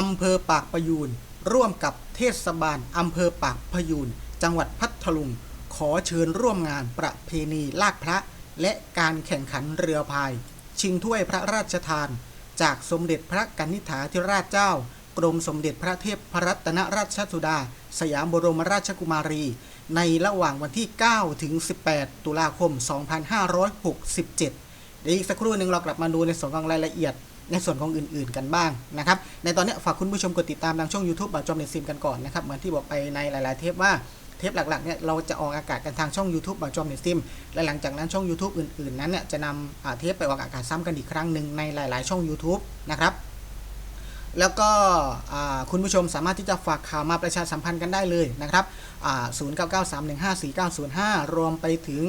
อำเภอปากพยูนร่วมกับเทศบาลอำเภอปากพยูนจังหวัดพัทลุง ขอเชิญร่วมงานประเพณีลากพระ และการแข่งขันเรือพาย ชิงถ้วยพระราชทาน จากสมเด็จพระกนิษฐาธิราชเจ้า กรมสมเด็จพระเทพพรัตนราชสุดา สยามบรมราชกุมารี ในระหว่างวันที่ 9 ถึง 18 ตุลาคม 2567เดี๋ยวอีกสักครู่หนึ่งเรากลับมาดูในส่วนของรายละเอียด ในส่วนของอื่น ๆ กันบ้างนะครับ ในตอนนี้ฝากคุณผู้ชมกดติดตามทางช่อง YouTube บาจอมเน็ตซิมกันก่อนนะครับ เหมือนที่บอกไปในหลาย ๆ เทปว่าเทปหลัก ๆ เนี่ยเราจะออกอากาศกันทางช่อง YouTube บาจอมเน็ตซิม และหลังจากนั้นช่อง YouTube อื่น ๆ นั้นเนี่ยจะนำเทปไปออกอากาศซ้ำกันอีกครั้งหนึ่งในหลาย ๆ ช่อง YouTube นะครับแล้วก็คุณผู้ชมสามารถที่จะฝากข่าวมาประชาสัมพันธ์กันได้เลยนะครับอ่า0993154905 รวมไปถึง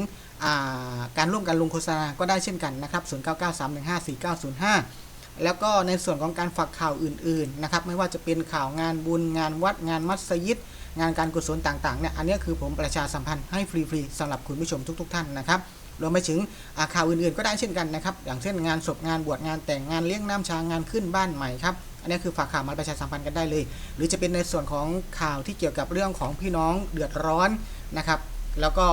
การร่วมกันลงโฆษณาก็ได้เช่นกันนะครับ0993154905 แล้วก็ในส่วนของการฝากข่าวอื่นๆนะครับไม่ว่าจะเป็นข่าวงานบุญงานวัดงานมัสยิด งานการกุศลต่างๆเนี่ยอันนี้คือผมประชาสัมพันธ์ให้ฟรีๆสำหรับคุณผู้ชมทุก ๆ ท่านนะครับรวมไปถึงข่าวอื่นๆ ก็ได้เช่นกันนะครับ อย่างเช่นงานศพงานบวชงานแต่งงานเลี้ยงน้ำชางานขึ้นบ้านใหม่ครับ อันนี้คือฝากข่าวมาประชาสัมพันธ์กันได้เลย หรือจะเป็นในส่วนของข่าวที่เกี่ยวกับเรื่องของพี่น้องเดือดร้อนนะครับ แล้วก็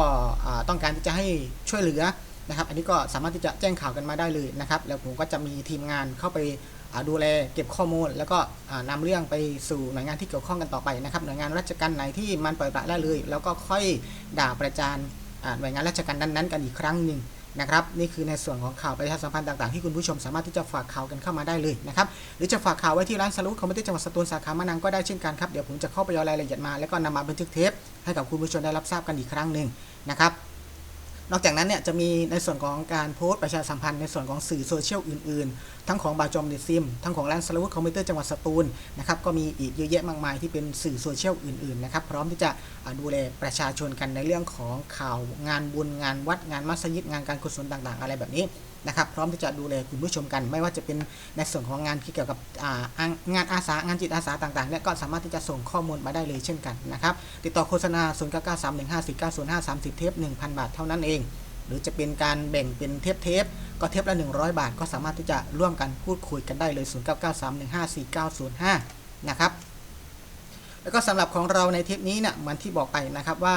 ต้องการที่จะให้ช่วยเหลือ นะครับ อันนี้ก็สามารถที่จะแจ้งข่าวกันมาได้เลยนะครับ แล้วผมก็จะมีทีมงานเข้าไปดูแลเก็บข้อมูล แล้วก็อ่านำเรื่องไปสู่หน่วยงานที่เกี่ยวข้องกันต่อไปนะครับ หน่วยงานราชการไหนที่มันปล่อยปละละเลย แล้วก็ค่อยด่าประจานหน่วยงานราชการนั้นๆ กันอีกครั้งหนึ่งนะครับนี่คือในส่วนของข่าวประชาสัมพันธ์ต่างๆ ที่คุณผู้ชมสามารถที่จะฝากข่าวกันเข้ามาได้เลยนะครับหรือจะฝากข่าวไว้ที่ร้านสรุปคอมพิวเตอร์จังหวัดสตูลสาขามะนังก็ได้เช่นกันครับเดี๋ยวผมจะเข้าไปเอารายละเอียดมาแล้วก็นำมาบันทึกเทปให้กับคุณผู้ชมได้รับทราบกันอีกครั้งหนึ่งนะครับ นอกจากนั้นเนี่ยจะมีในส่วนของการโพสต์ประชาสัมพันธ์ในส่วนของสื่อโซเชียลอื่นๆ ทั้งของบาจอมเดซิม ทั้งของร้านสลาวุธคอมพิวเตอร์จังหวัดสตูลนะครับก็มีอีกเยอะแยะมากมายที่เป็นสื่อโซเชียลอื่นๆนะครับพร้อมที่จะดูแลประชาชนกันในเรื่องของข่าวงานบุญงานวัดงานมัสยิดงานการกุศลต่างๆ อะไรแบบนี้ นะครับพร้อมที่จะดูแลคุณผู้ชมกัน ไม่ว่าจะเป็นในส่วนของงานที่เกี่ยวกับงานอาสางานจิตอาสาต่างๆเนี่ยก็สามารถที่จะส่งข้อมูลมาได้เลยเช่นกันนะครับติดต่อโฆษณา 0 9 9 3 1 5 4 9 0 5 30 เทป 1,000 บาทเท่านั้นเอง หรือจะเป็นการแบ่งเป็นเทปเทปก็เทปละ 100 บาท ก็สามารถที่จะร่วมกันพูดคุยกันได้เลย 0993154905 นะครับแล้วก็สำหรับของเราในเทปนี้เนี่ยเหมือนที่บอกไปนะครับว่า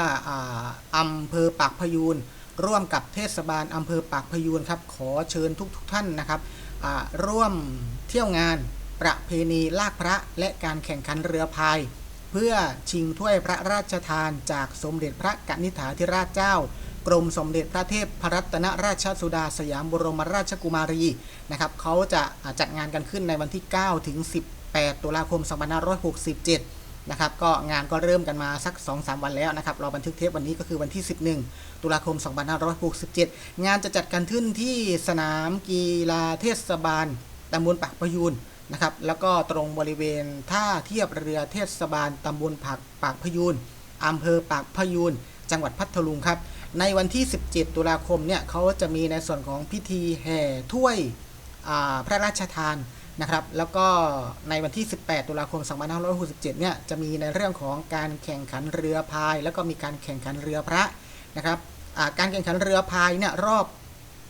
อำเภอปากพยูน ร่วมกับเทศบาลอำเภอปากพยูนครับ ขอเชิญทุกๆทท่านนะครับร่วมเที่ยวงานประเพณีลากพระและการแข่งขันเรือพาย เพื่อชิงถ้วยพระราชทานจากสมเด็จพระกนิษฐาธิราชเจ้ากรมสมเด็จพระเทพพรัตนราชสุดาสยามบรมราชกุมารีนะครับเขาจะจัดงานกันขึ้นในวันที่ 9 ถึง 18 ตุลาคม 2567 นะครับก็งานก็เริ่มกันมาสัก 2-3 วันแล้วนะครับเราบันทึกเทปวันนี้ก็คือวันที่ 11 ตุลาคม 2567 งานจะจัดกันขึ้นที่สนามกีฬาเทศบาลตำบลปากพยูนนะครับแล้วก็ตรงบริเวณท่าเทียบเรือเทศบาลตำบลผักปากพยูนอำเภอปากพยูนจังหวัดพัทลุงครับ ในวันที่ 17 ตุลาคมเนี่ยเขาจะมีในส่วนของพิธีแห่ถ้วยพระราชทาน นะครับแล้วก็ในวันที่ 18 ตุลาคม 2567 เนี่ยจะมีในเรื่องของการแข่งขันเรือพาย แล้วก็มีการแข่งขันเรือพระนะครับการแข่งขันเรือพายเนี่ยรอบ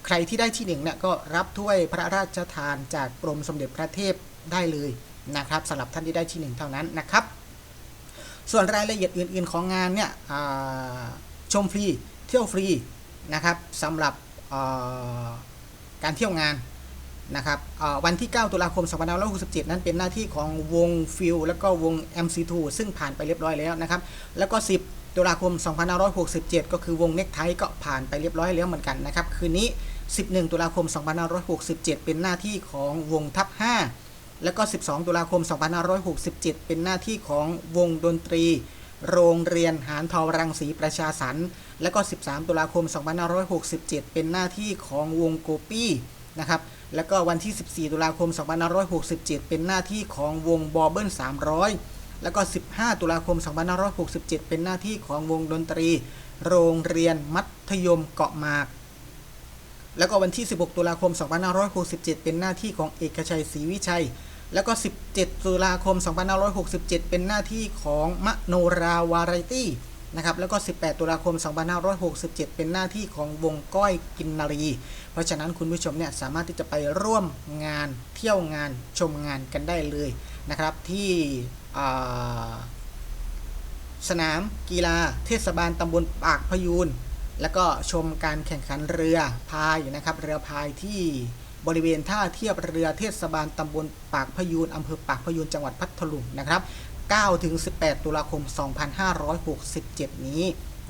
ใครที่ได้ที่หนึ่งเนี่ยก็รับถ้วยพระราชทานจากกรมสมเด็จพระเทพได้เลยนะครับสำหรับท่านที่ได้ที่หนึ่งเท่านั้นนะครับส่วนรายละเอียดอื่น ๆของงานเนี่ยชมฟรีเที่ยวฟรีนะครับสำหรับการเที่ยวงาน นะครับวันที่ 9 ตุลาคม 2567 นั้นเป็นหน้าที่ของวงฟิลแล้วก็วง MC2 ซึ่งผ่านไปเรียบร้อยแล้วนะครับ แล้วก็ 10 ตุลาคม 2567 ก็คือวงเน็กไทก็ผ่านไปเรียบร้อยแล้วเหมือนกันนะครับ คืนนี้ 11 ตุลาคม 2567 เป็นหน้าที่ของวงทัพ5แล้วก็ 12 ตุลาคม 2567 เป็นหน้าที่ของวงดนตรี โรงเรียนหานทอรังสีประชาสรรค์แล้วก็ 13 ตุลาคม 2567 เป็นหน้าที่ของวงโกปี้ นะครับ แล้วก็วันที่ 14 ตุลาคม 2567 เป็นหน้าที่ของวงบอเบิล300 แล้วก็ 15 ตุลาคม 2567 เป็นหน้าที่ของวงดนตรี โรงเรียนมัธยมเกาะหมาก แล้วก็วันที่ 16 ตุลาคม 2567 เป็นหน้าที่ของเอกชัยศรีวิชัย แล้วก็ 17 ตุลาคม 2567 เป็นหน้าที่ของมโนราวาไรตี้ นะครับแล้วก็ 18 ตุลาคม 2567 เป็นหน้าที่ของวงก้อยกินนารี เพราะฉะนั้นคุณผู้ชมเนี่ยสามารถที่จะไปร่วมงานเที่ยวงานชมงานกันได้เลยนะครับที่สนามกีฬาเทศบาลตำบลปากพยูนแล้วก็ชมการแข่งขันเรือพายนะครับเรือพายที่บริเวณท่าเทียบเรือเทศบาลตำบลปากพยูนอำเภอปากพยูนจังหวัดพัทลุงนะครับ 9ถึง18 ตุลาคม 2567 นี้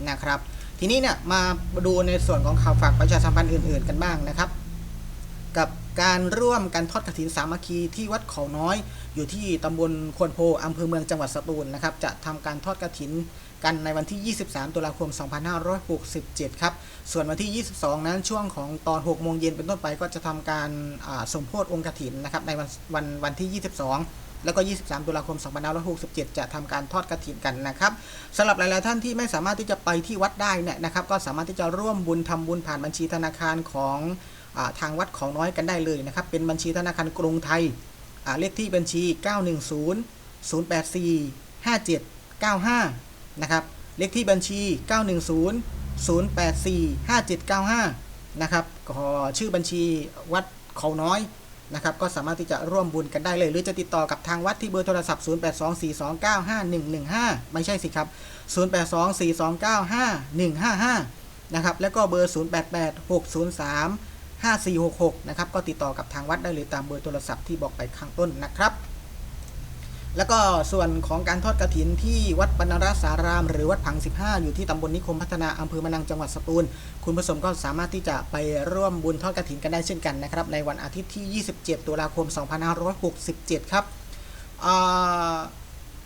นะครับ ทีนี้เนี่ยมาดูในส่วนของข่าวฝากประชาสัมพันธ์อื่น ๆ กันบ้างนะครับ กับการร่วมกันทอดกฐินสามัคคีที่วัดเขาน้อย อยู่ที่ตำบลควนโพอำเภอเมืองจังหวัดสตูลนะครับ จะทำการทอดกฐินกันในวันที่ 23 ตุลาคม 2567 ครับ ส่วนวันที่ 22 นั้นช่วงของตอน 6 โมงเย็นเป็นต้นไปก็จะทำการสมโพธิองค์กฐินนะครับในวันวันวันที่ 22 แล้วก็ 23 ตุลาคม 2567 จะทำการทอดกฐินกันนะครับสำหรับหลายๆท่านที่ไม่สามารถที่จะไปที่วัดได้เนี่ยนะครับ ก็สามารถที่จะร่วมบุญทำบุญผ่านบัญชีธนาคารของอทางวัดเขาน้อยกันได้เลยนะครับ เป็นบัญชีธนาคารกรุงไทยเลขที่บัญชี 910 084 5795 นะครับ เลขที่บัญชี 910 084 5795 นะครับก็ชื่อบัญชีวัดเขาน้อย นะครับก็สามารถที่จะร่วมบุญกันได้เลย หรือจะติดต่อกับทางวัดที่เบอร์โทรศัพท์ 0824295115 ไม่ใช่สิครับ 0824295155 นะครับแล้วก็เบอร์ 088603 5466 นะครับก็ติดต่อกับทางวัดได้เลยตามเบอร์โทรศัพท์ที่บอกไปข้างต้นนะครับ แล้วก็ส่วนของการทอดกระถินที่วัดปนรสาราม หรือวัดผัง 15 อยู่ที่ตำบลนิคมพัฒนาอำเภอมะนังจังหวัดสตูล คุณผู้ชมก็สามารถที่จะไปร่วมบุญทอดกระถินกันได้เช่นกันนะครับ ในวันอาทิตย์ที่ 27 ตุลาคม 2567 ครับ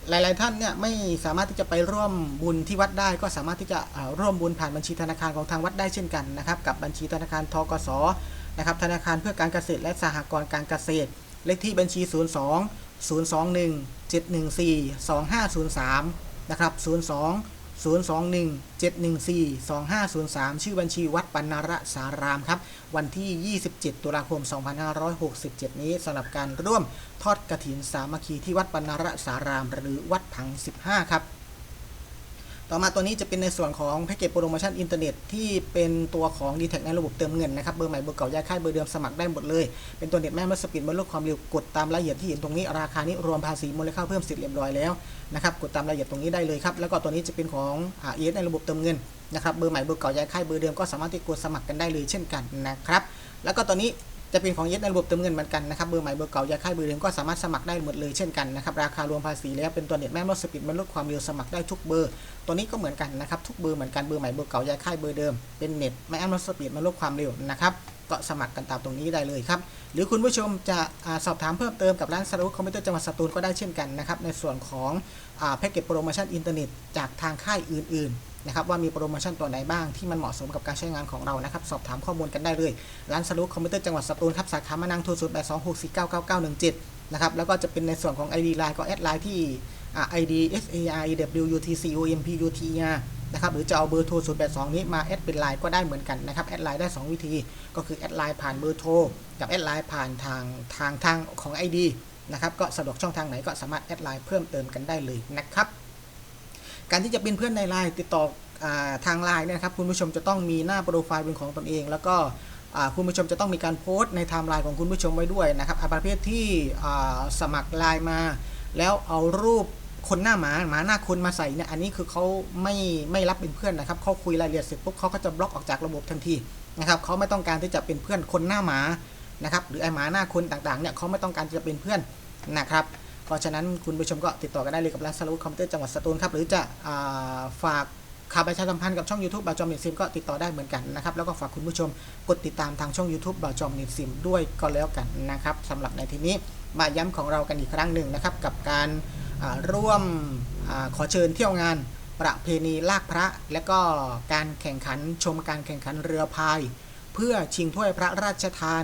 หลาย ๆ ท่านเนี่ยไม่สามารถที่จะไปร่วมบุญที่วัดได้ ก็สามารถที่จะร่วมบุญผ่านบัญชีธนาคารของทางวัดได้เช่นกันนะครับ กับบัญชีธนาคารทกสนะครับธนาคารเพื่อการเกษตรและสหกรณ์การเกษตร เลขที่บัญชี 02 021 714 2503 นะครับ 02 021 714 2503 ชื่อบัญชีวัดปันนรสารามครับ วันที่ 27 ตุลาคม 2567 นี้สำหรับการร่วมทอดกระถินสามัคคีที่วัดปันนรสาราม หรือวัดถัง 15 ครับ ต่อมาตัวนี้จะเป็นในส่วนของแพ็กเกจโปรโมชั่นอินเทอร์เน็ตที่เป็นตัวของ d t แทในระบบเติมเงินนะครับเบอร์ใหม่เบอร์เก่าย้ายค่ายเบอร์เดิมสมัครได้หมดเลย เป็นตัวเน็ตแม่เมื่อสปีดเมื่อลดความเร็วกดตามรายละเอียดที่เห็นตรงนี้ราคานี้รวมภาษีมูลค่าเพิ่มสิทธิ์เรียบร้อยแล้วนะครับกดตามรายละเอียดตรงนี้ได้เลยครับแล้วก็ตัวนี้จะเป็นของอ่าเอสในระบบเติมเงินนะครับเบอร์ใหม่เบอร์เก่าย้ายค่ายเบอร์เดิมก็สามารถที่กดสมัครกันได้เลยเช่นกันนะครับแล้วก็ตัวนี้ จะเป็นของเย็ดในระบบเติมเงินเหมือนกันนะครับเบอร์ใหม่เบอร์เก่ายาค่ายเบอร์เดิมก็สามารถสมัครได้หมดเลยเช่นกันนะครับราคารวมภาษีแล้วเป็นตัวเน็ตแม่ลดสปีดมันลดความเร็วสมัครได้ทุกเบอร์ ตัวนี้ก็เหมือนกันนะครับทุกเบอร์เหมือนกันเบอร์ใหม่เบอร์เก่ายาค่ายเบอร์เดิมเป็นเน็ตไม่ลดสปีดมันลดความเร็วนะครับก็สมัครกันตามตรงนี้ได้เลยครับ หรือคุณผู้ชมจะอสอบถามเพิ่มเติมกับร้านสรุคอมพิวเตอร์จังหวัดสตูลก็ได้เช่นกันนะครับ ในส่วนของแพ็กเกจโปรโมชั่นอินเทอร์เน็ตจากทางค่ายอื่นๆ นะครับว่ามีโปรโมชั่นตัวไหนบ้างที่มันเหมาะสมกับการใช้งานของเรานะครับสอบถามข้อมูลกันได้เลย ร้านสรุปคอมพิวเตอร์จังหวัดสตูลครับสาขามานังโทรศูนย์แปดสองหกสี่เก้าเก้าเก้าหนึ่งเจ็ดนะครับแล้วก็จะเป็นในส่วนของ ID Line ก็แอดไลน์ที่ ID S A R E W U T C O M P U T R นะครับหรือจะเอาเบอร์โทร 082 นี้มาแอดเป็นไลน์ก็ได้เหมือนกันนะครับแอดไลน์ได้ 2 วิธี ก็คือแอดไลน์ผ่านเบอร์โทร กับแอดไลน์ผ่านทางทางทางของ ID นะครับก็สะดวกช่องทางไหนก็สามารถแอดไลน์เพิ่มเติมกันได้เลยนะครับ การที่จะเป็นเพื่อนในไลน์ติดต่ออทางไลน์เนี่ยนะครับคุณผู้ชมจะต้องมีหน้าโปรไฟล์เป็นของตนเอง แล้วก็คุณผู้ชมจะต้องมีการโพสต์ในไทม์ไลน์ของคุณผู้ชมไว้ด้วยนะครับประเภทที่สมัครไลน์มา แล้วเอารูปคนหน้าหมาหมาหน้าคนมาใส่เนี่ยอันนี้คือเขาไม่ไม่รับเป็นเพื่อนนะครับเขาคุยรายละเอียดเสร็จปุ๊บเขาก็จะบล็อกออกจากระบบทันทีนะครับเขาไม่ต้องการที่จะเป็นเพื่อนคนหน้าหมานะครับหรือไอหมาหน้าคนต่างๆเนี่ยเขาไม่ต้องการจะเป็นเพื่อนนะครับ เพราะฉะนั้นคุณผู้ชมก็ติดต่อกันได้เลยกับร้านสรุปคอมพิวเตอร์จังหวัดสตูลครับหรือจะอฝากข่าวประชาสัมพันธ์กับช่อง YouTube บาจอมเน็ตซิมก็ติดต่อได้เหมือนกันนะครับ แล้วก็ฝากคุณผู้ชมกดติดตามทางช่อง YouTube บาจอมเน็ตซิมด้วยก็แล้วกันนะครับสำหรับในทีนี้มาย้ำของเรากันอีกครั้งหนึ่งนะครับ กับการร่วมอขอเชิญเที่ยวงานประเพณีลากพระ และก็การแข่งขันชมการแข่งขันเรือพาย เพื่อชิงถ้วยพระราชทาน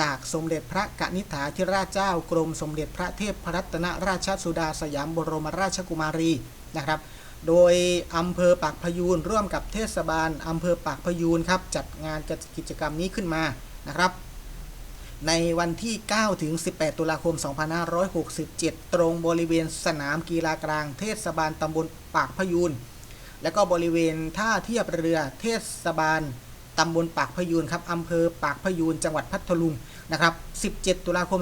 จากสมเด็จพระกนิษฐาธิราชเจ้ากรมสมเด็จพระเทพพรัตนราชสุดาสยามบรมราชกุมารีนะครับ โดยอำเภอปากพยูนร่วมกับเทศบาลอำเภอปากพยูนครับจัดงานกิจกรรมนี้ขึ้นมานะครับ ในวันที่ 9 ถึง 18 ตุลาคม 2567 ตรงบริเวณสนามกีฬากลาง เทศบาลตำบลปากพยูนแล้วก็บริเวณท่าเทียบเรือเทศบาล ตำบลปากพยูนครับอำเภอปากพยูนจังหวัดพัทลุงนะครับ 17 ตุลาคม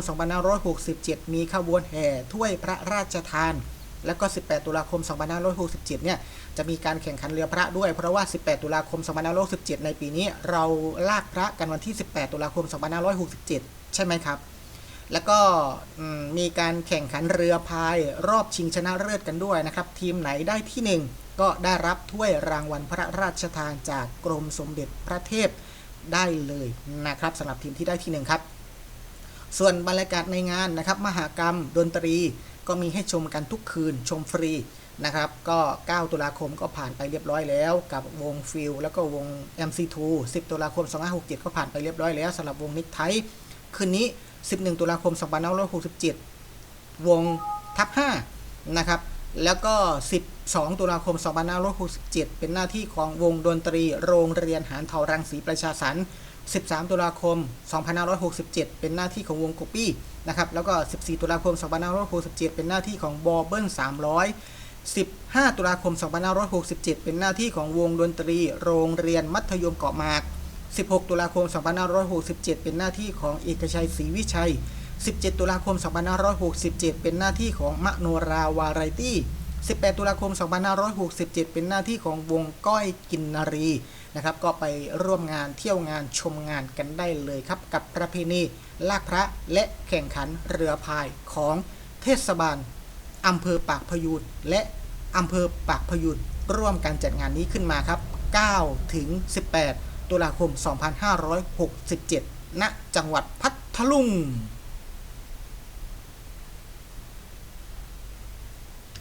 2567 มีขบวนแห่ถ้วยพระราชทาน แล้วก็ 18 ตุลาคม 2567 เนี่ย จะมีการแข่งขันเรือพระด้วย เพราะว่า 18 ตุลาคม 2567 ในปีนี้ เราลากพระกันวันที่ 18 ตุลาคม 2567 ใช่ไหมครับ แล้วก็มมีการแข่งขันเรือพายรอบชิงชนะเลิศกันด้วยนะครับ ทีมไหนได้ที่ 1 ก็ได้รับถ้วยรางวัลพระราชทานจากกรมสมเด็จพระเทพได้เลยนะครับสำหรับทีมที่ได้ที่ 1 ครับ ส่วนบรรยากาศในงานนะครับ มหากรรมดนตรีก็มีให้ชมกันทุกคืนชมฟรีนะครับ ก็ 9 ตุลาคมก็ผ่านไปเรียบร้อยแล้ว กับวงฟิลแล้วก็วง MC2 10 ตุลาคม 2567 ก็ผ่านไปเรียบร้อยแล้วสำหรับวงนิกไทคืนนี้ 11 ตุลาคม 2567 วงทับ5นะครับ แล้วก็ 12 ตุลาคม 2567 เป็นหน้าที่ของวงดนตรีโรงเรียนหานเทารังสีประชาสรรค์13 ตุลาคม 2567 เป็นหน้าที่ของวงโกปี้นะครับ แล้วก็ 14 ตุลาคม 2567 เป็นหน้าที่ของบอเบิ้ล300 15 ตุลาคม 2567 เป็นหน้าที่ของวงดนตรี โรงเรียนมัธยมเกาะหมาก 16 ตุลาคม 2567 เป็นหน้าที่ของเอกชัยศรีวิชัย 17 ตุลาคม 2567 เป็นหน้าที่ของมโนราวาไรตี้ 18 ตุลาคม 2567 เป็นหน้าที่ของวงก้อยกินนารีนะครับ ก็ไปร่วมงานเที่ยวงานชมงานกันได้เลยครับ กับประเพณีลากพระและแข่งขันเรือพายของเทศบาลอำเภอปากพยูนและอำเภอปากพยูนร่วมกันจัดงานนี้ขึ้นมาครับ 9 ถึง 18 ตุลาคม 2567 ณ จังหวัดพัทลุง